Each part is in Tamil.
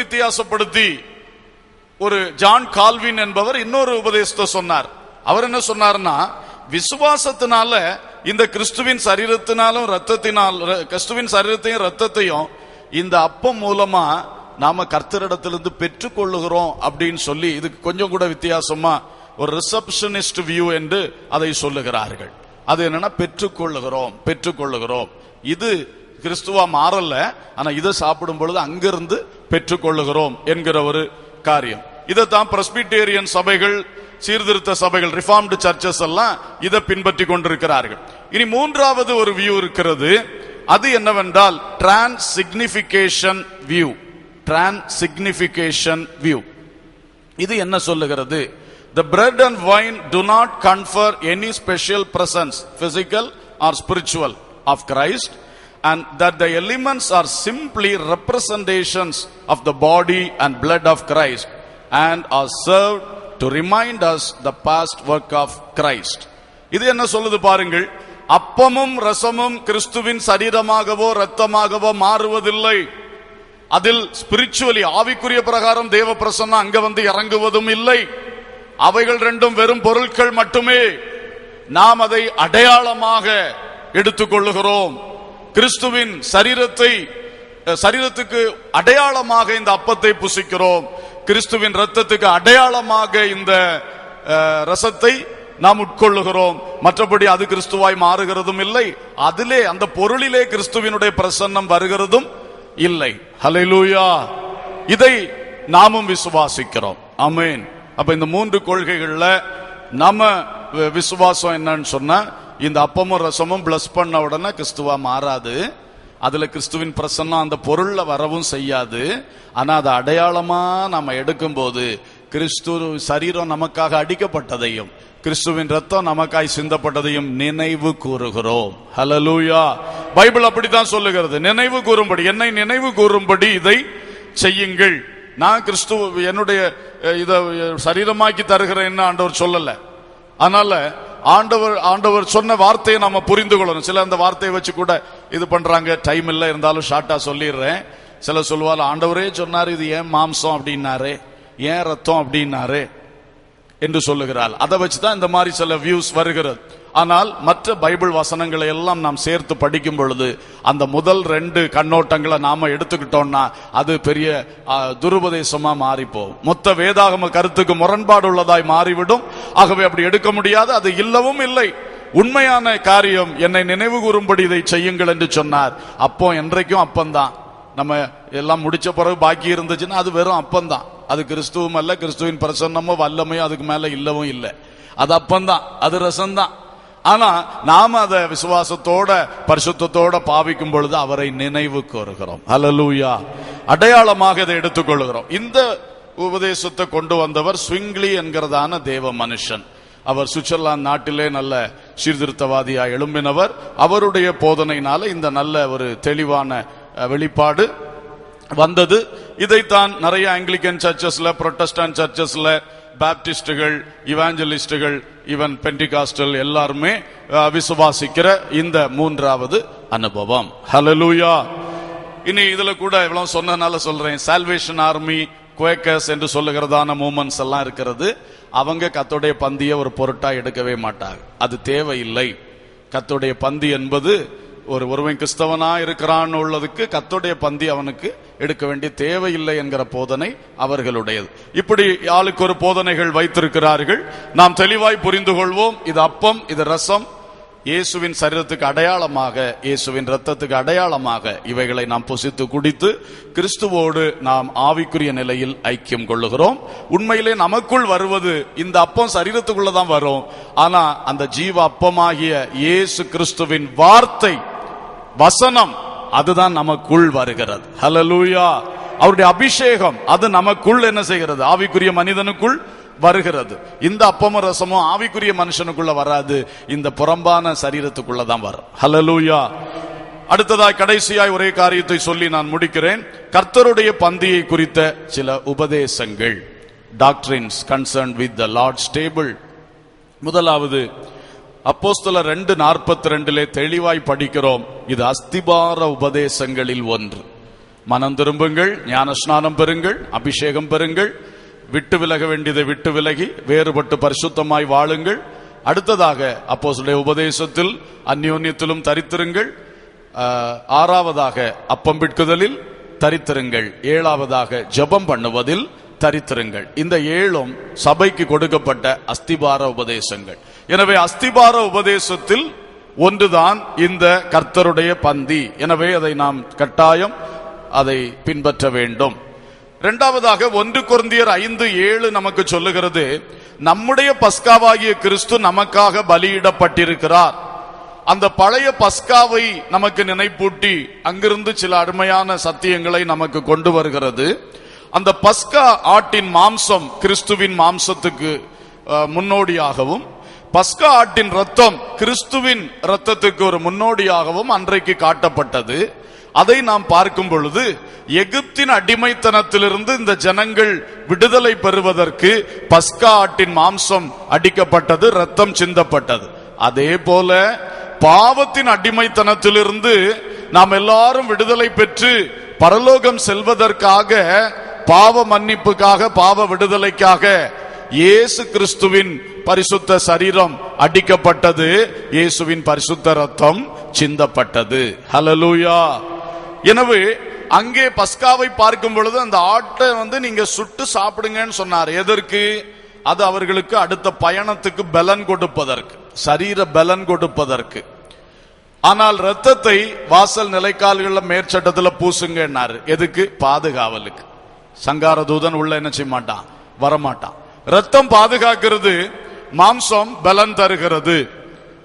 வித்தியாசப்படுத்தி ஒரு ஜான் கால்வின் என்பவர் இன்னொரு உபதேசத்தை சொன்னார். அவர் என்ன சொன்னார்னா விசுவாசத்தினால இந்த கிறிஸ்துவின் சரீரத்தினாலும் ரத்தத்தினால் கிறிஸ்துவின் சரீரத்தையும் ரத்தத்தையும் இந்த அப்பம் மூலமா நாம கர்த்தரிடத்திலிருந்து பெற்றுக்கொள்ளுகிறோம் அப்படின்னு சொல்லி இதுக்கு கொஞ்சம் கூட வித்தியாசமா ஒரு ரிசப்ஷனிஸ்ட் வியூ என்று அதை சொல்லுகிறார்கள். அது என்னன்னா பெற்றுக்கொள்ளுகிறோம் பெற்றுக்கொள்ளுகிறோம். இது கிறிஸ்துவா மாறல ஆனா இதை சாப்பிடும் பொழுது அங்கிருந்து பெற்றுக்கொள்ளுகிறோம் என்கிற ஒரு காரியம். இதைத்தான் பிரஸ்பிட்டேரியன் சபைகள் சீர்திருத்த சபைகள் ரிஃபார்ம்டு சர்ச்சஸ் எல்லாம் இதை பின்பற்றி கொண்டிருக்கிறார்கள். இனி மூன்றாவது ஒரு வியூ இருக்கிறது. அது என்னவென்றால் trans signification view trans signification view இது என்ன சொல்லுகிறது? The bread and wine do not confer any special presence physical or spiritual of Christ and that the elements are simply representations of the body and blood of christ and are served to remind us the past work of christ. இது என்ன சொல்லுது பாருங்கள். அப்பமும் ரசமும் கிறிஸ்துவின் சரீரமாகவோ ரத்தமாகவோ மாறுவதில்லை. அதில் ஸ்பிரிச்சுவலி ஆவிக்குரிய பிரகாரம் தேவ பிரசன்னம் அங்க வந்து இறங்குவதும் இல்லை. அவைகள் ரெண்டும் வெறும் பொருட்கள் மட்டுமே. நாம் அதை அடையாளமாக எடுத்துக்கொள்ளுகிறோம். கிறிஸ்துவின் சரீரத்தை சரீரத்துக்கு அடையாளமாக இந்த அப்பத்தை புசிக்கிறோம். கிறிஸ்துவின் ரத்தத்துக்கு அடையாளமாக இந்த ரசத்தை நாம் உட்கொள்ளுகிறோம். மற்றபடி அது கிறிஸ்துவாய் மாறுகிறதும் இல்லை. அதிலே அந்த பொருளிலே கிறிஸ்துவினுடைய பிரசன்னம் வருகிறதும் இல்லை. ஹலெலூயா இதை நாமும் விசுவாசிக்கிறோம். அமேன் அப்ப இந்த மூன்று கொள்கைகள்ல நம்ம விசுவாசம் என்னன்னு சொன்னா இந்த அப்பமும் ரசமும் பிளஸ் பண்ண உடனே கிறிஸ்துவா மாறாது. அதுல கிறிஸ்துவின் பிரசன்னம் அந்த பொருள்ல வரவும் செய்யாது. ஆனா அதை அடையாளமா நாம எடுக்கும்போது கிறிஸ்து சரீரம் நமக்காக அடிக்கப்பட்டதையும் கிறிஸ்துவின் ரத்தம் நமக்காய் சிந்தப்பட்டதையும் நினைவு கூறுகிறோம். ஹலலூயா பைபிள் அப்படித்தான் சொல்லுகிறது. நினைவு கூறும்படி. என்னை நினைவு கூறும்படி இதை செய்யுங்கள். நான் கிறிஸ்துவ என்னுடைய இதை சரீரமாக்கி தருகிறேன்னு ஆண்டவர் சொல்லலை. அதனால ஆண்டவர் ஆண்டவர் சொன்ன வார்த்தையை நம்ம புரிந்து கொள்ளணும் சில அந்த வார்த்தையை வச்சு கூட இது பண்றாங்க. டைம் இல்லை இருந்தாலும் ஷார்ட்டா சொல்லிடுறேன். சில சொல்லுவாள் ஆண்டவரே சொன்னார் இது ஏன் மாம்சம் அப்படின்னாரு? ஏன் ரத்தம் அப்படின்னாரு? என்று சொல்லுகிறாள். அதை வச்சுதான் இந்த மாதிரி சில வியூஸ் வருகிறது. ஆனால் மற்ற பைபிள் வசனங்களை எல்லாம் நாம் சேர்த்து படிக்கும் பொழுது அந்த முதல் ரெண்டு கண்ணோட்டங்களை நாம எடுத்துக்கிட்டோம்னா அது பெரிய துருபதேசமா மாறி மொத்த வேதாகம கருத்துக்கு முரண்பாடு உள்ளதாய் மாறிவிடும். ஆகவே அப்படி எடுக்க முடியாது அது இல்லவும் இல்லை. உண்மையான காரியம் என்னை நினைவு கூறும்படி இதை செய்யுங்கள் என்று சொன்னார். அப்போ என்றைக்கும் அப்பந்தான். நம்ம எல்லாம் முடிச்ச பிறகு பாக்கி இருந்துச்சுன்னா அது வெறும் அப்பந்தான். அது கிறிஸ்துவும் அல்ல கிறிஸ்துவின் பிரசன்னமோ வல்லமையோ அதுக்கு மேல இல்லவும் இல்லை. அது அப்பந்தான் அது ரசம்தான் ஆனா நாம அதை விசுவாசத்தோட பரிசுத்தோட பாவிக்கும் பொழுது அவரை நினைவு வருகிறோம். அலலூயா அடையாளமாக இதை எடுத்துக்கொள்கிறோம். இந்த உபதேசத்தை கொண்டு வந்தவர் ஸ்விங்லி என்கிறதான தேவ மனுஷன். அவர் சுவிட்சர்லாந்து நாட்டிலே நல்ல சீர்திருத்தவாதியா எழும்பினவர். அவருடைய போதனையினால இந்த நல்ல ஒரு தெளிவான வெளிப்பாடு வந்தது. இதைத்தான் நிறைய ஆங்கிலிக்கன் சர்ச்சஸ்ல புரொட்டஸ்டான்ட் சர்ச்சஸ்ல பாப்டிஸ்டுகள் இவாஞ்சலிஸ்டுகள் இவன் பென்டிகாஸ்டல் எல்லாருமே விசுவாசிக்கிற இந்த மூன்றாவது அனுபவம். ஹலலூயா இனி இதுல கூட இவ்வளவு சொன்னதுனால சொல்றேன். சால்வேஷன் ஆர்மி குவேக்கர்ஸ் என்று சொல்லுகிறதான மூமெண்ட்ஸ் எல்லாம் இருக்கிறது. அவங்க கத்தோடைய பந்தியை ஒரு பொருட்டா எடுக்கவே மாட்டாங்க. அது தேவையில்லை. கத்தோடைய பந்தி என்பது ஒரு ஒருவன் கிறிஸ்தவனா இருக்கிறான் உள்ளதுக்கு கத்துடைய பந்தி அவனுக்கு எடுக்க வேண்டிய தேவையில்லை என்கிற போதனை அவர்களுடையது. இப்படி ஆளுக்கு ஒரு போதனைகள் வைத்திருக்கிறார்கள். நாம் தெளிவாய் புரிந்து கொள்வோம். இது அப்பம் இது ரசம். இயேசுவின் சரீரத்துக்கு அடையாளமாக இயேசுவின் ரத்தத்துக்கு அடையாளமாக இவைகளை நாம் புசித்து குடித்து கிறிஸ்துவோடு நாம் ஆவிக்குரிய நிலையில் ஐக்கியம் கொள்ளுகிறோம். உண்மையிலே நமக்குள் வருவது இந்த அப்பம் சரீரத்துக்குள்ளதான் வரும். ஆனா அந்த ஜீவ அப்பமாகிய இயேசு கிறிஸ்துவின் வார்த்தை வசனம் அதுதான் நமக்குள் வருகிறது. ஹலலூயா அவருடைய அபிஷேகம் அது நமக்குள் என்ன செய்கிறது? ஆவிக்குரிய மனிதனுக்குள் வருகிறது. இந்த அப்பமும் ரசமும் ஆவிக்குரிய மனுஷனுக்குள்ள வராது. இந்த புறம்பான சரீரத்துக்குள்ள தான் வரும். ஹலலூயா அடுத்ததாய் கடைசியாய் ஒரே காரியத்தை சொல்லி நான் முடிக்கிறேன். கர்த்தருடைய பந்தியை குறித்த சில உபதேசங்கள். Doctrines concern with the Lord's table முதலாவது அப்போஸ்தல ரெண்டு நாற்பத்தி ரெண்டிலே தெளிவாய் படிக்கிறோம். இது அஸ்திபார உபதேசங்களில் ஒன்று. மனம் திரும்புங்கள் ஞானஸ்நானம் பெறுங்கள் அபிஷேகம் பெறுங்கள் விட்டு விலக வேண்டியதை விட்டு விலகி வேறுபட்டு பரிசுத்தமாய் வாழுங்கள். அடுத்ததாக அப்போஸ்தலருடைய உபதேசத்தில் அந்யோன்யத்திலும் தரித்திருங்கள். ஆறாவதாக அப்பம் பிட்குதலில் தரித்திருங்கள். ஏழாவதாக ஜெபம் பண்ணுவதில் தரித்திருங்கள். இந்த ஏழும் சபைக்கு கொடுக்கப்பட்ட அஸ்திபார உபதேசங்கள். எனவே அஸ்திபார உபதேசத்தில் ஒன்றுதான் இந்த கர்த்தருடைய பந்தி. எனவே அதை நாம் கட்டாயம் அதை பின்பற்ற வேண்டும். இரண்டாவதாக ஒன்று குருந்தியர் ஐந்து ஏழு நமக்கு சொல்லுகிறது நம்முடைய பஸ்காவாகிய கிறிஸ்து நமக்காக பலியிடப்பட்டிருக்கிறார். அந்த பழைய பஸ்காவை நமக்கு நினைப்பூட்டி அங்கிருந்து சில அருமையான சத்தியங்களை நமக்கு கொண்டு வருகிறது. அந்த பஸ்கா ஆட்டின் மாம்சம் கிறிஸ்துவின் மாம்சத்துக்கு முன்னோடியாகவும் பஸ்கா ஆட்டின் ரத்தம் கிறிஸ்துவின் ரத்தத்துக்கு ஒரு முன்னோடியாகவும் அன்றைக்கு காட்டப்பட்டது. அதை நாம் பார்க்கும் பொழுது எகிப்தின் அடிமைத்தனத்திலிருந்து இந்த ஜனங்கள் விடுதலை பெறுவதற்கு பஸ்கா ஆட்டின் மாம்சம் அடிக்கப்பட்டது ரத்தம் சிந்தப்பட்டது. அதே போல பாவத்தின் அடிமைத்தனத்திலிருந்து நாம் எல்லாரும் விடுதலை பெற்று பரலோகம் செல்வதற்காக பாவ மன்னிப்புக்காக பாவ விடுதலைக்காக இயேசு கிறிஸ்துவின் பரிசுத்த சரீரம் அடிக்கப்பட்டது. இயேசுவின் பரிசுத்த ரத்தம் சிந்தப்பட்டது. ஹலலூயா எனவே அங்கே பஸ்காவை பார்க்கும் பொழுது அந்த ஆட்டை வந்து நீங்க சுட்டு சாப்பிடுங்கன்னு சொன்னார். எதற்கு? அது அவர்களுக்கு அடுத்த பயணத்துக்கு பலன் கொடுப்பதற்கு. சரீர பலன் கொடுப்பதற்கு. ஆனால் ரத்தத்தை வாசல் நிலைக்கால்களில் மேற்சட்டத்தில் பூசுங்கன்னாரு. எதுக்கு? பாதுகாவலுக்கு. சங்கார தூதன் உள்ள என்ன செய்ய மாட்டான்? வரமாட்டான். ரத்தம் பாதுகாக்கிறது மாம்சம் பலன் தருகிறது.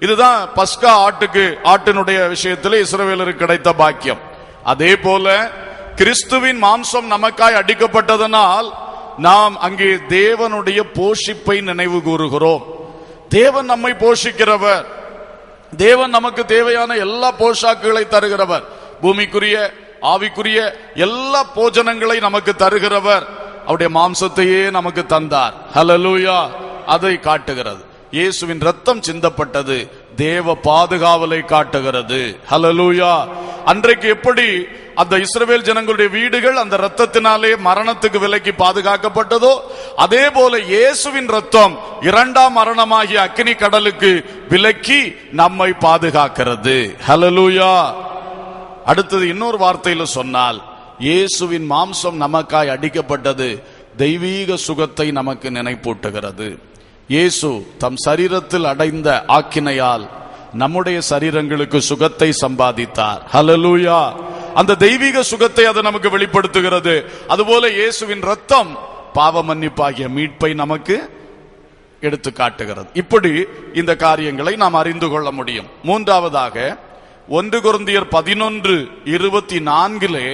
இதுதான் பஸ்கா ஆட்டுக்கு ஆட்டினுடைய விஷயத்தில் இஸ்ரவேலருக்கு கிடைத்த பாக்கியம். அதே போல கிறிஸ்துவின் மாம்சம் நமக்காய் அடிக்கப்பட்டதனால் நாம் அங்கே தேவனுடைய போஷிப்பை நினைவு கூறுகிறோம். தேவன் நம்மை போஷிக்கிறவர். தேவன் நமக்கு தேவையான எல்லா போஷாக்குகளை தருகிறவர். பூமிக்குரிய ஆவிக்குரிய எல்லா போஜனங்களை நமக்கு தருகிறவர். அவருடைய மாம்சத்தையே நமக்கு தந்தார். ஹலலூயா அதை காட்டுகிறது. இயேசுவின் ரத்தம் சிந்தப்பட்டது. தேவ பாதுகாவலை காட்டுகிறது. ஹலலூயா அன்றைக்கு எப்படி அந்த இஸ்ரவேல் ஜனங்களுடைய வீடுகள் அந்த ரத்தத்தினாலே மரணத்துக்கு விலக்கி பாதுகாக்கப்பட்டதோ அதே போல இயேசுவின் ரத்தம் இரண்டாம் மரணமாகிய அக்னி கடலுக்கு விலக்கி நம்மை பாதுகாக்கிறது. ஹலலூயா அடுத்தது இன்னொரு வார்த்தையில சொன்னால் இயேசுவின் மாம்சம் நமக்காய் அடிக்கப்பட்டது. தெய்வீக சுகத்தை நமக்கு நினைப்பூட்டுகிறது. இயேசு தம் சரீரத்தில் அடைந்த ஆக்கினையால் நம்முடைய சரீரங்களுக்கு சுகத்தை சம்பாதித்தார். ஹலலூயா அந்த தெய்வீக சுகத்தை அது நமக்கு வெளிப்படுத்துகிறது. அதுபோல இயேசுவின் ரத்தம் பாவ மன்னிப்பாகிய மீட்பை நமக்கு எடுத்து காட்டுகிறது. இப்படி இந்த காரியங்களை நாம் அறிந்து கொள்ள முடியும். மூன்றாவதாக ஒன்று குருந்தியர் பதினொன்று இருபத்தி நான்கிலே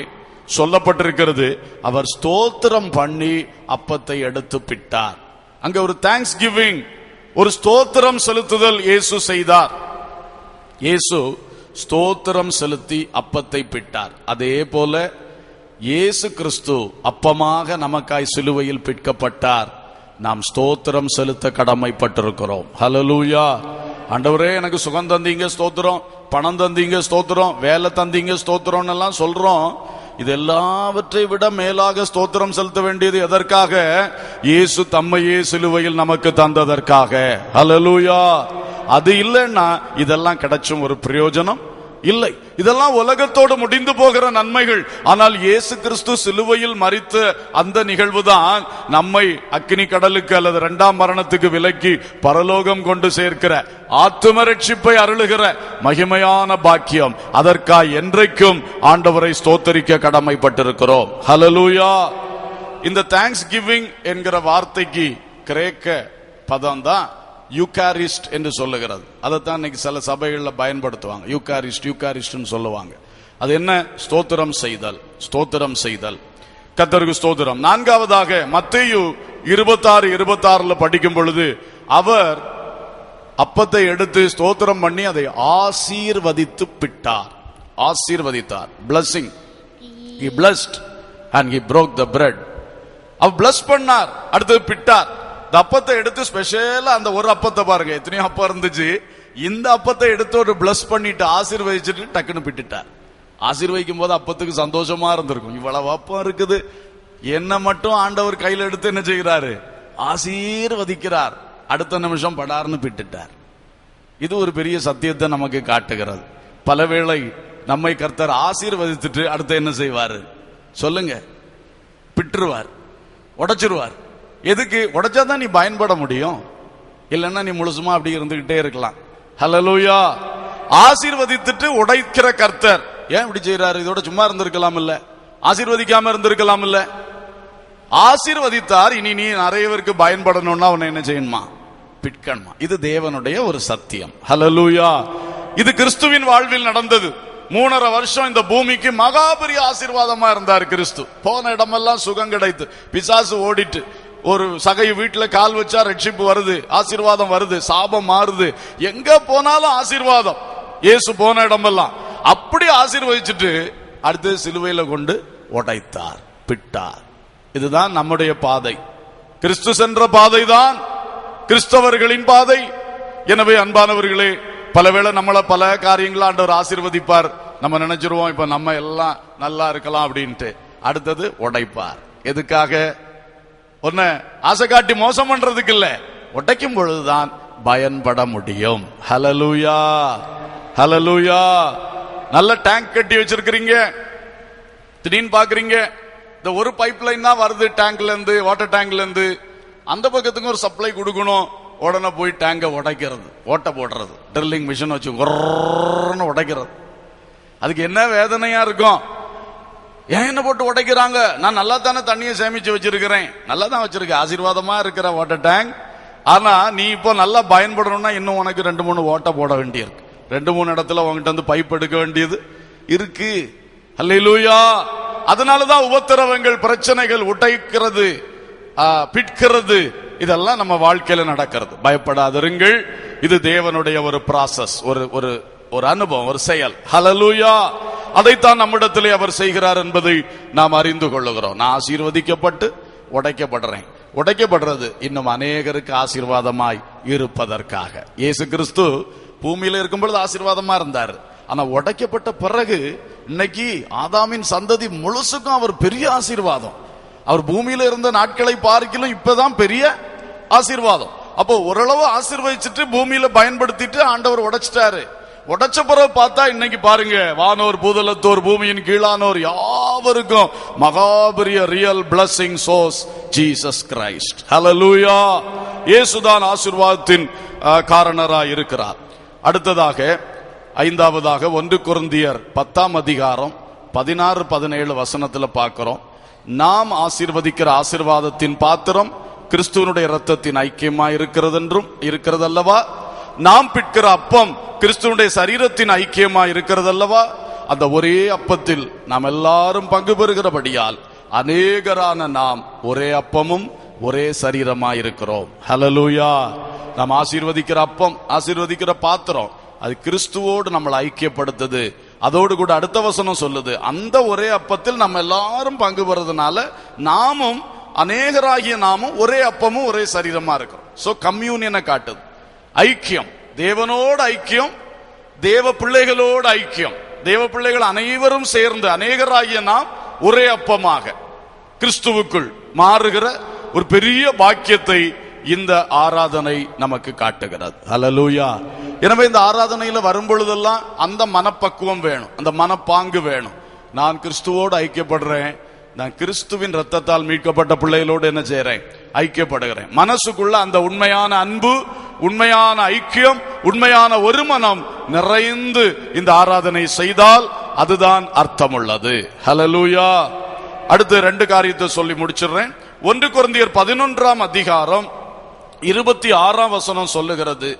சொல்லப்பட்டிருக்கிறது அவர் ஸ்தோத்திரம் பண்ணி அப்பத்தை எடுத்து பிட்டார். அங்க ஒரு தேங்க்ஸ் கிவிங் ஒரு ஸ்தோத்திரம் செலுத்துதல் இயேசு செய்தார். இயேசு ஸ்தோத்திரம் செலுத்தி அப்பத்தை பிட்டார் அதே போல இயேசு கிறிஸ்து அப்பமாக நமக்காய் சிலுவையில் பிற்கப்பட்டார் நாம் ஸ்தோத்திரம் செலுத்த கடமைப்பட்டிருக்கிறோம். ஹலலூயா ஆண்டவரே எனக்கு சுகம் தந்தீங்க ஸ்தோத்திரம். பணம் தந்தீங்க ஸ்தோத்திரம். வேலை தந்தீங்க ஸ்தோத்திரம் எல்லாம் சொல்றோம். இது எல்லாவற்றை விட மேலாக ஸ்தோத்திரம் செலுத்த வேண்டியது எதற்காக? இயேசு தம்மையே சிலுவையில் நமக்கு தந்ததற்காக. ஹalleluya அது இல்லைன்னா இதெல்லாம் கிடைச்சும் ஒரு பிரயோஜனம். இல்லை. இதெல்லாம் உலகத்தோடு முடிந்து போகிற நன்மைகள். ஆனால் இயேசு கிறிஸ்து சிலுவையில் மறித்த அந்த நிகழ்வுதான் நம்மை அக்னி கடலுக்கு அல்லது இரண்டாம் மரணத்துக்கு விலக்கி பரலோகம் கொண்டு சேர்க்கிற ஆத்தும ரட்சிப்பை அருளுகிற மகிமையான பாக்கியம். அதற்காக என்றைக்கும் ஆண்டவரை ஸ்தோத்தரிக்க கடமைப்பட்டிருக்கிறோம். ஹலலூயா இந்த தேங்க்ஸ் கிவிங் என்கிற வார்த்தைக்கு கிரேக்க பதம் தான் யூகாரிஸ்ட் என்று சொல்லுகிறது. அதைத்தான் இன்னைக்கு சில சபைகளில் பயன்படுத்துவாங்க. யூகாரிஸ்ட் யூகாரிஸ்ட்னு சொல்லுவாங்க. அது என்ன? ஸ்தோத்திரம் செய்தல் ஸ்தோத்திரம் செய்தல். கத்தருக்கு ஸ்தோத்திரம். நான்காவதாக மத்தையு இருபத்தாறு இருபத்தாறுல படிக்கும் பொழுது அவர் அப்பத்தை எடுத்து ஸ்தோத்திரம் பண்ணி அதை ஆசீர்வதித்து பிட்டார் ஆசீர்வதித்தார். Blessing he blessed and he broke the bread our bless பண்ணார். அடுத்தது பிட்டார். இந்த அப்பத்தை எடுத்து ஸ்பெஷலா அந்த ஒரு அப்பத்தை பாருங்க. எத்தனையோ அப்பம் இருந்துச்சு. இந்த அப்பத்தை எடுத்து ஒரு பிளஸ் பண்ணிட்டு ஆசீர்வதிச்சுட்டு டக்குன்னு பிட்டுட்டார் ஆசீர்வதிக்கும் போது அப்பத்துக்கு சந்தோஷமா இருந்திருக்கும். இவ்வளவு அப்பம் இருக்குது. என்ன மட்டும் ஆண்டவர் கையில் எடுத்து என்ன செய்கிறாரு? ஆசீர்வதிக்கிறார். அடுத்த நிமிஷம் படார்னு பிட்டுட்டார் இது ஒரு பெரிய சத்தியத்தை நமக்கு காட்டுகிறது. பலவேளை நம்மை கர்த்தர் ஆசீர்வதித்துட்டு அடுத்து என்ன செய்வார்? சொல்லுங்க. பிட்டுருவார் உடைச்சிருவார். எதுக்கு? உடைச்சாதான் நீ பயன்பட முடியும். இல்லைன்னா நீ முழுசுமா அப்படி இருந்துகிட்டே இருக்கலாம். ஹலலூயா ஆசீர்வதித்துட்டு உடைக்கிற கர்த்தர். ஏன் இப்படி செய்யறாரு இதோட சும்மா இருந்திருக்கலாம் இல்ல. ஆசீர்வதிக்காம இருந்திருக்கலாம் இல்ல. ஆசீர்வதித்தார் இனி நீ நிறைய பேருக்கு பயன்படணும்னா அவனை என்ன செய்யணுமா? பிட்கணுமா? இது தேவனுடைய ஒரு சத்தியம். ஹலலூயா இது கிறிஸ்துவின் வாழ்வில் நடந்தது. மூணரை வருஷம் இந்த பூமிக்கு மகாபெரிய ஆசீர்வாதமா இருந்தார் கிறிஸ்து. போன இடமெல்லாம் சுகம் கிடைத்து பிசாசு ஓடிட்டு ஒரு சகை வீட்டுல கால் வச்சா ரட்சிப்பு வருது ஆசீர்வாதம் வருது சாபம் மாறுது. எங்க போனாலும் ஆசீர்வாதம். இயேசு போன இடமெல்லாம். அப்படி ஆசீர்வதிச்சுட்டு அடுத்து சிலுவையில கொண்டு உடைத்தார் பிட்டார். இதுதான் நம்முடைய பாதை. கிறிஸ்து சென்ற பாதை தான் கிறிஸ்தவர்களின் பாதை. எனவே அன்பானவர்களே பலவேளை நம்மளை பல காரியங்களை ஆண்டவர் ஆசீர்வதிப்பார். நம்ம நினைச்சிருவோம் இப்ப நம்ம எல்லாம் நல்லா இருக்கலாம் அப்படின்ட்டு. அடுத்தது உடைப்பார். எதுக்காக? ஒன்ன ஆசை காட்டி மோசம் பண்றதுக்கு இல்ல. உடைக்கும் பொழுதுதான் பயன்பட முடியும். ஹலலூயா ஹலலூயா நல்ல டேங்க் கட்டி வச்சிருக்கிறீங்க. திடீர்னு பாக்குறீங்க இந்த ஒரு பைப் லைன் தான் வருது டேங்க்ல இருந்து வாட்டர் டேங்க்ல இருந்து அந்த பக்கத்துக்கு ஒரு சப்ளை கொடுக்கணும். உடனே போய் டேங்கை உடைக்கிறது. ஓட்டை போடுறது. ட்ரில்லிங் மிஷின் வச்சு உரன்னு உடைக்கிறது. அதுக்கு என்ன வேதனையா இருக்கும்? ஏன் என்ன போட்டு உடைக்கிறாங்க? நான் நல்லா தானே தண்ணியை சேமிச்சு வச்சிருக்கிறேன். நல்லா தான் வச்சிருக்கேன். ஆசீர்வாதமா இருக்கிற வாட்டர் டேங்க் ஆனா நீ இப்போ நல்லா பயன்படணும்னா இன்னும் உனக்கு ரெண்டு மூணு ஓட்டை போட வேண்டியிருக்கு. ரெண்டு மூணு இடத்துல உங்ககிட்ட வந்து பைப் எடுக்க வேண்டியது இருக்கு. அல்லேலூயா அதனாலதான் உபத்திரவங்கள் பிரச்சனைகள் உடைக்கிறது பிட்கிறது. இதெல்லாம் நம்ம வாழ்க்கையில நடக்கிறது. பயப்படாதிருங்கள். இது தேவனுடைய ஒரு ப்ராசஸ் ஒரு ஒரு ஒரு அனுபவம் ஒரு செயல். ஹலலூயா அதைத்தான் நம்மிடத்திலே அவர் செய்கிறார் என்பதை நாம் அறிந்து கொள்ளுகிறோம். நான் ஆசீர்வதிக்கப்பட்டு உடைக்கப்படுறேன். உடைக்கப்படுறது இன்னும் அநேகருக்கு ஆசீர்வாதமாய் இருப்பதற்காக. இயேசு கிறிஸ்து பூமியில இருக்கும் பொழுது ஆசீர்வாதமா இருந்தார். ஆனா உடைக்கப்பட்ட பிறகு இன்னைக்கு ஆதாமின் சந்ததி முழுசுக்கும் அவர் பெரிய ஆசீர்வாதம். அவர் பூமியில இருந்த நாட்களை பார்க்கலும் இப்பதான் பெரிய ஆசீர்வாதம். அப்போ ஓரளவு ஆசீர்வதிச்சுட்டு பூமியில பயன்படுத்திட்டு ஆண்டவர் உடைச்சிட்டாரு. உடைச்ச பிறகு பார்த்தா இன்னைக்கு பாருங்க வானோர் பூதலத்தோர் பூமியின் கீழானோர் யாவருக்கும் மகாபெரிய real blessing source Jesus Christ hallelujah இயேசுதான் ஆசிர்வாதத்தின் காரணராய் இருக்கிறார். அடுத்ததாக ஐந்தாவதாக ஒன்று குருந்தியர் பத்தாம் அதிகாரம் பதினாறு பதினேழு வசனத்தில் பார்க்கிறோம். நாம் ஆசிர்வதிக்கிற ஆசீர்வாதத்தின் பாத்திரம் கிறிஸ்துவனுடைய ரத்தத்தின் ஐக்கியமாக இருக்கிறது என்றும் இருக்கிறது அல்லவா நாம் பிற்கிற அப்பம் கிறிஸ்துவனுடைய சரீரத்தின் ஐக்கியமா இருக்கிறது அல்லவா அந்த ஒரே அப்பத்தில் நாம் எல்லாரும் பங்கு பெறுகிறபடியால் அநேகரான நாம் ஒரே அப்பமும் ஒரே சரீரமா இருக்கிறோம். ஹலலூயா நாம் ஆசீர்வதிக்கிற அப்பம் ஆசீர்வதிக்கிற பாத்திரம் அது கிறிஸ்துவோடு நம்மளை ஐக்கியப்படுத்துது. அதோடு கூட அடுத்த வசனம் சொல்லுது அந்த ஒரே அப்பத்தில் நம்ம எல்லாரும் பங்கு பெறதுனால நாமும் அநேகராகிய நாமும் ஒரே அப்பமும் ஒரே சரீரமா இருக்கிறோம். சோ கம்யூனியனை காட்டுது. ஐக்கியம். தேவனோடு ஐக்கியம் தேவ பிள்ளைகளோடு ஐக்கியம். தேவ பிள்ளைகள் அனைவரும் சேர்ந்து அநேகராகிய நாம் ஒரே அப்பமாக கிறிஸ்துவுக்குள் மாறுகிற ஒரு பெரிய பாக்கியத்தை இந்த ஆராதனை நமக்கு காட்டுகிறது. அலலூயா எனவே இந்த ஆராதனையில வரும்பொழுதெல்லாம் அந்த மனப்பக்குவம் வேணும் அந்த மனப்பாங்கு வேணும். நான் கிறிஸ்துவோடு ஐக்கியப்படுறேன் நான் கிறிஸ்துவின் ரத்தத்தால் மீட்கப்பட்ட பிள்ளைகளோடு என்ன செய்யறேன் ஐக்கியப்படுகிறேன். மனசுக்குள்ள அந்த உண்மையான அன்பு உண்மையான ஐக்கியம் உண்மையான ஒரு மனம் நிறைந்து இந்த ஆராதனை செய்தால் அதுதான் அர்த்தமுள்ளது. ஹலலூயா அடுத்து ரெண்டு காரியத்தை சொல்லி முடிச்சிடுறேன். ஒன்று குழந்தையர் பதினொன்றாம் அதிகாரம் இருபத்தி ஆறாம் வசனம் சொல்லுகிறது.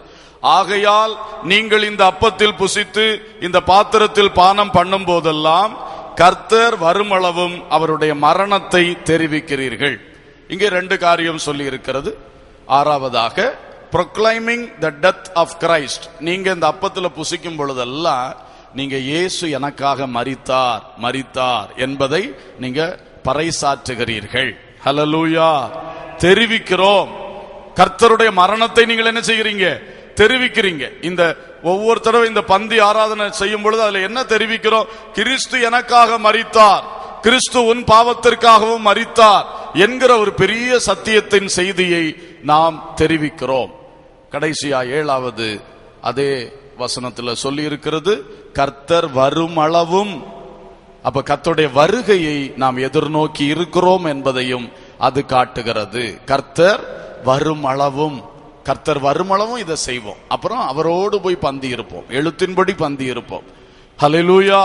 ஆகையால் நீங்கள் இந்த அப்பத்தில் புசித்து இந்த பாத்திரத்தில் பானம் பண்ணும் போதெல்லாம் கர்த்தர் வருமளவும் அவருடைய மரணத்தை தெரிவிக்கிறீர்கள். இங்கே ரெண்டு காரியம் சொல்லி இருக்கிறது ஆறாவதாக proclaiming the death of Christ நீங்க இந்த அப்பத்துல புசிக்கும் பொழுதெல்லாம் நீங்க இயேசு எனக்காக மறித்தார் மறித்தார் என்பதை நீங்க பறைசாற்றுகிறீர்கள். ஹலலூயா தெரிவிக்கிறோம். கர்த்தருடைய மரணத்தை நீங்கள் என்ன செய்கிறீங்க? தெரிவிக்கிறீங்க. இந்த ஒவ்வொரு தடவை இந்த பந்தி ஆராதனை செய்யும் பொழுது அதுல என்ன தெரிவிக்கிறோம்? கிறிஸ்து எனக்காக மறித்தார் கிறிஸ்து உன் பாவத்திற்காகவும் மறித்தார் என்கிற ஒரு பெரிய சத்தியத்தின் செய்தியை நாம் தெரிவிக்கிறோம். கடைசியா ஏழாவது அதே வசனத்துல சொல்லி இருக்கிறது கர்த்தர் வரும் அளவும் அப்ப கர்த்தருடைய வருகையை நாம் எதிர்நோக்கி இருக்கிறோம் என்பதையும் அது காட்டுகிறது. கர்த்தர் வரும் அளவும் கர்த்தர் வரும் அளவும் இதை செய்வோம். அப்புறம் அவரோடு போய் பந்தி இருப்போம் எழுத்தின்படி பந்தி இருப்போம் ஹலிலூயா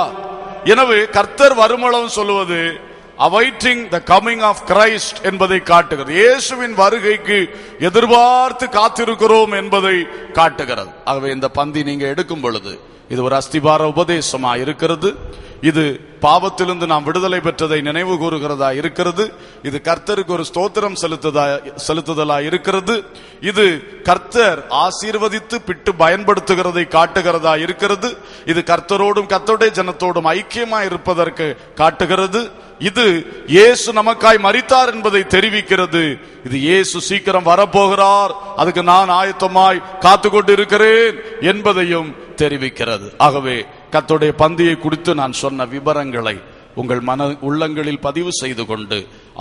எனவே கர்த்தர் வருமளவும் சொல்லுவது awaiting the coming of Christ என்பதை காட்டுகிறது. இயேசுவின் வருகைக்கு எதிர்பார்த்து காத்திருக்கிறோம் என்பதை காட்டுகிறது. ஆகவே இந்த பந்தி நீங்க எடுக்கும் பொழுது இது ஒரு அஸ்திபார உபதேசமா இருக்கிறது. இது பாவத்திலிருந்து நாம் விடுதலை பெற்றதை நினைவு கூறுகிறதா இருக்கிறது. இது கர்த்தருக்கு ஒரு ஸ்தோத்திரம் செலுத்துதா செலுத்துதலா இருக்கிறது. இது கர்த்தர் ஆசீர்வதித்து பிட்டு பயன்படுத்துகிறதை காட்டுகிறதா இருக்கிறது. இது கர்த்தரோடும் கர்த்தருடைய ஜனத்தோடும் ஐக்கியமா இருப்பதற்கு காட்டுகிறது. இது இயேசு நமக்காய் மறித்தார் என்பதை தெரிவிக்கிறது. இது இயேசு சீக்கிரம் வரப்போகிறார். அதுக்கு நான் ஆயத்தமாய் காத்து கொண்டிருக்கிறேன் என்பதையும் தெரிவிக்கிறது. ஆகவே கத்தோடைய பந்தியை குறித்து நான் சொன்ன விவரங்களை உங்கள் மன உள்ளங்களில் பதிவு செய்து கொண்டு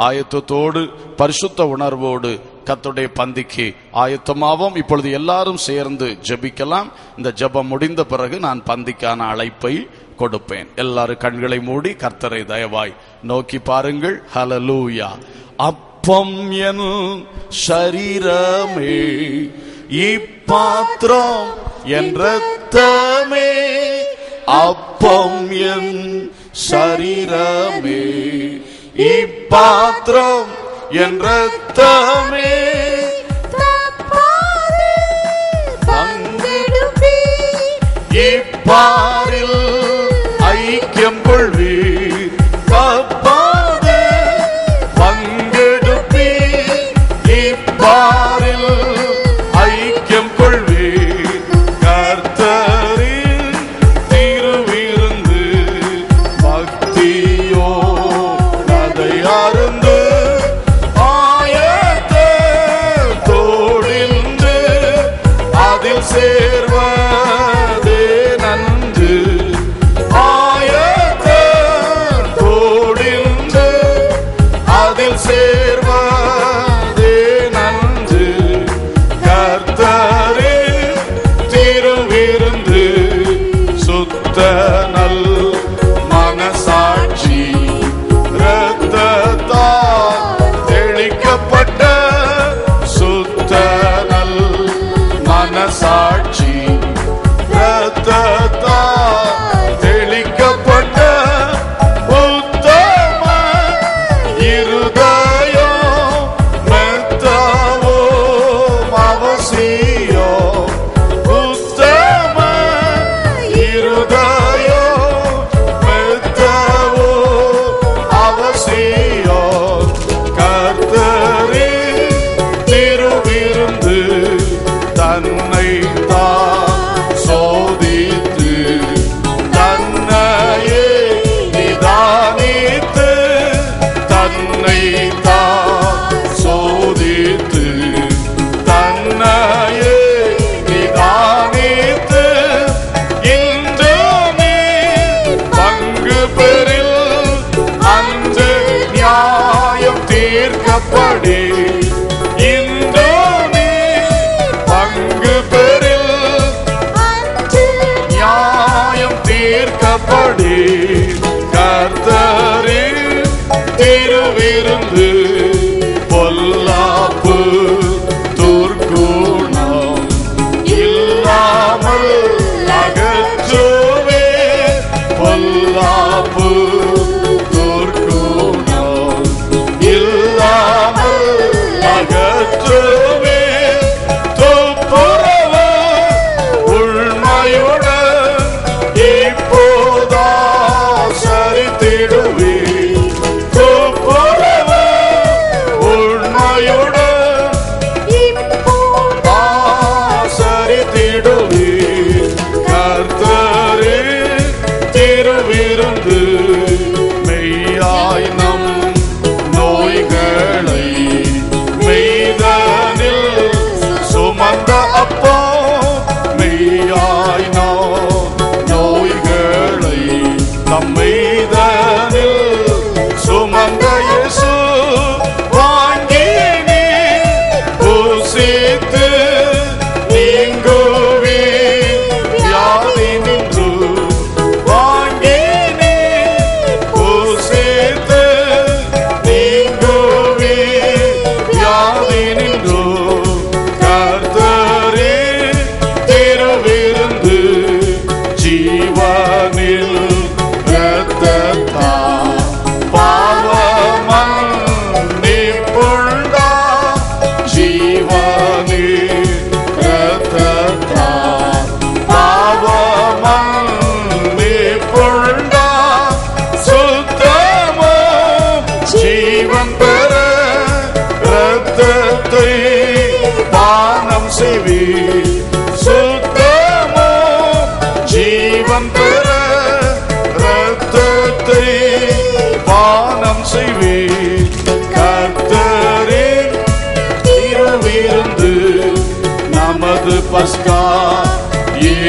ஆயத்தத்தோடு பரிசுத்த உணர்வோடு கத்துடைய பந்திக்கு ஆயத்தமாவோம். இப்பொழுது எல்லாரும் சேர்ந்து ஜெபிக்கலாம். இந்த ஜெபம் முடிந்த பிறகு நான் பந்திக்கான அழைப்பை கொடுப்பேன். எல்லாரும் கண்களை மூடி கர்த்தரை தயவாய் நோக்கி பாருங்கள். ஹலலூயா அப்பம் என் சரீரமே இப்பாத்திரம் என் ரத்தமே அப்பம் என் சரீரமே இப்பாத்திரம் என் ரத்தமே தப்பாது பங்கிடும்பி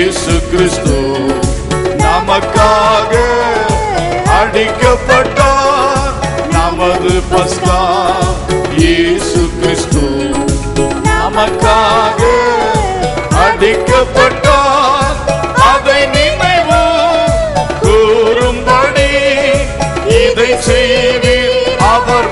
இயேசு கிறிஸ்து நமக்காக அடிக்கப்பட்டார். நமது பஸ்கா இயேசு கிறிஸ்து நமக்காக அடிக்கப்பட்டார். அதை நினைவு கூறும்படி இதை செய்வீர் அவர்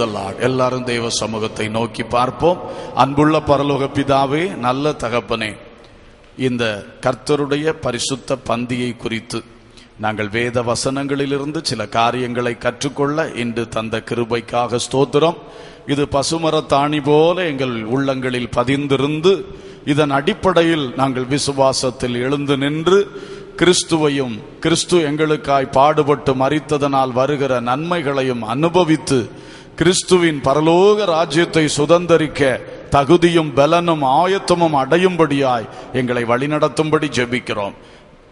த லார்ட் எல்லாரும் தெய்வ சமூகத்தை நோக்கி பார்ப்போம். அன்புள்ள பரலோக பிதாவே நல்ல தகப்பனே இந்த கர்த்தருடைய பரிசுத்த பந்தியை குறித்து நாங்கள் வேத வசனங்களிலிருந்து சில காரியங்களை கற்றுக்கொள்ள இன்று தந்த கிருபைக்காக ஸ்தோத்திரம். இது பசுமரத்தாணி போல எங்கள் உள்ளங்களில் பதிந்திருந்து இதன் அடிப்படையில் நாங்கள் விசுவாசத்தில் எழுந்து நின்று கிறிஸ்துவையும் கிறிஸ்து எங்களுக்காய் பாடுபட்டு மறித்ததனால் வருகிற நன்மைகளையும் அனுபவித்து கிறிஸ்துவின் பரலோக ராஜ்யத்தை சுதந்தரிக்க தகுதியும் பலனும் ஆயத்தமும் அடையும்படியாய் எங்களை வழிநடத்தும்படி ஜெபிக்கிறோம்.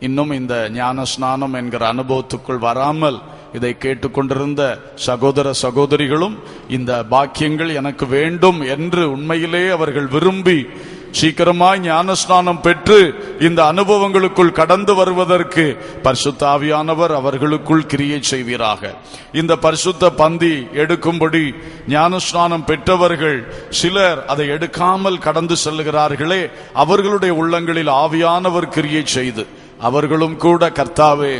இன்னும் இந்த ஞான ஸ்நானம் என்கிற அனுபவத்துக்குள் வராமல் இதை கேட்டுக்கொண்டிருந்த சகோதர சகோதரிகளும் இந்த பாக்கியங்கள் எனக்கு வேண்டும் என்று உண்மையிலே அவர்கள் விரும்பி சீக்கிரமாய் ஞானஸ்நானம் பெற்று இந்த அனுபவங்களுக்குள் கடந்து வருவதற்கு பரிசுத்தாவியானவர் அவர்களுக்குள் கிரியை செய்வீராக. இந்த பரிசுத்த பந்தி எடுக்கும்படி ஞானஸ்நானம் பெற்றவர்கள் சிலர் அதை எடுக்காமல் கடந்து செல்லுகிறார்களே அவர்களுடைய உள்ளங்களில் ஆவியானவர் கிரியை செய்து அவர்களும் கூட கர்த்தாவே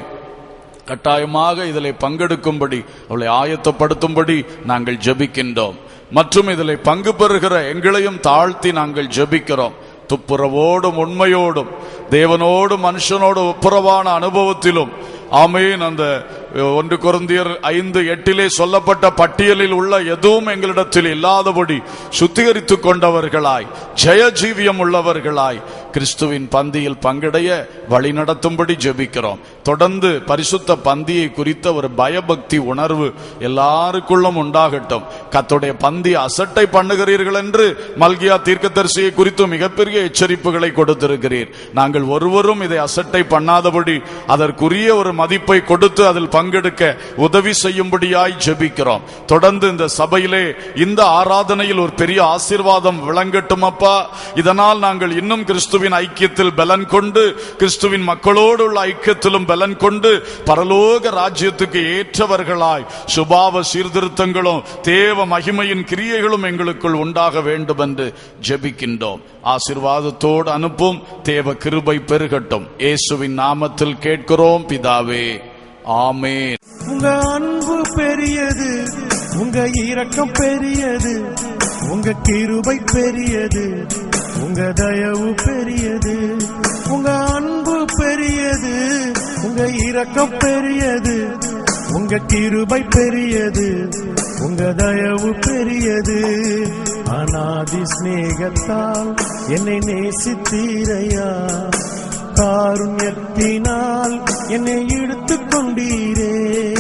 கட்டாயமாக இதில் பங்கெடுக்கும்படி அவளை ஆயத்தப்படுத்தும்படி நாங்கள் ஜெபிக்கின்றோம். மற்றும் இதில் பங்கு பெறுகிற எங்களையும் தாழ்த்தி நாங்கள் ஜெபிக்கிறோம். துப்புரவோடும் உண்மையோடும் தேவனோடும் மனுஷனோடு ஒப்புரவான அனுபவத்திலும் ஆமையின் அந்த ஒன்று குருந்தியர் ஐந்து எட்டிலே சொல்லப்பட்ட பட்டியலில் உள்ள எதுவும் எங்களிடத்தில் இல்லாதபடி சுத்திகரித்துக் கொண்டவர்களாய் ஜெயஜீவியம் உள்ளவர்களாய் கிறிஸ்துவின் பந்தியில் பங்கடைய வழி நடத்தும்படி ஜெபிக்கிறோம். தொடர்ந்து பரிசுத்த பந்தியை குறித்த ஒரு பயபக்தி உணர்வு எல்லாருக்குள்ளும் உண்டாகட்டும். கத்துடைய பந்தி அசட்டை பண்ணுகிறீர்கள் என்று மல்கியா தீர்க்கதரிசியை குறித்து மிகப்பெரிய எச்சரிப்புகளை கொடுத்திருக்கிறீர். நாங்கள் ஒருவரும் இதை அசட்டை பண்ணாதபடி அதற்குரிய ஒரு மதிப்பை கொடுத்து அதில் பங்கெடுக்க உதவி செய்யும்படியாய் ஜெபிக்கிறோம். தொடர்ந்து இந்த சபையிலே இந்த ஆராதனையில் ஒரு பெரிய ஆசீர்வாதம் விளங்கட்டும் அப்பா. இதனால் நாங்கள் இன்னும் கிறிஸ்துவின் கிறிஸ்துவின் ஐக்கியத்தில் பலன் கொண்டு கிறிஸ்துவின் மக்களோடு உள்ள ஐக்கியத்திலும் பலன் கொண்டு பரலோக ராஜ்யத்துக்கு ஏற்றவர்களாய் சுபாவ சீர்திருத்தங்களும் தேவ மகிமையின் கிரியைகளும் எங்களுக்குள் உண்டாக வேண்டும் என்று ஜெபிக்கின்றோம். ஆசிர்வாதத்தோடு அனுப்பும் தேவ கிருபை பெருகட்டும். இயேசுவின் நாமத்தில் கேட்கிறோம் பிதாவே ஆமென். உங்க அன்பு பெரியது உங்க இரக்கம் பெரியது உங்க கிருபை பெரியது உங்க தயவு பெரிய பெரியது. உங்க அன்பு பெரியது. உங்க இரக்கம் பெரியது. உங்க கிருபை பெரியது. உங்க தயவு பெரியது. அநாதி சிநேகத்தால் என்னை நேசித்தீரையா? காருண்யத்தினால் என்னை இழுத்துக் கொண்டீரே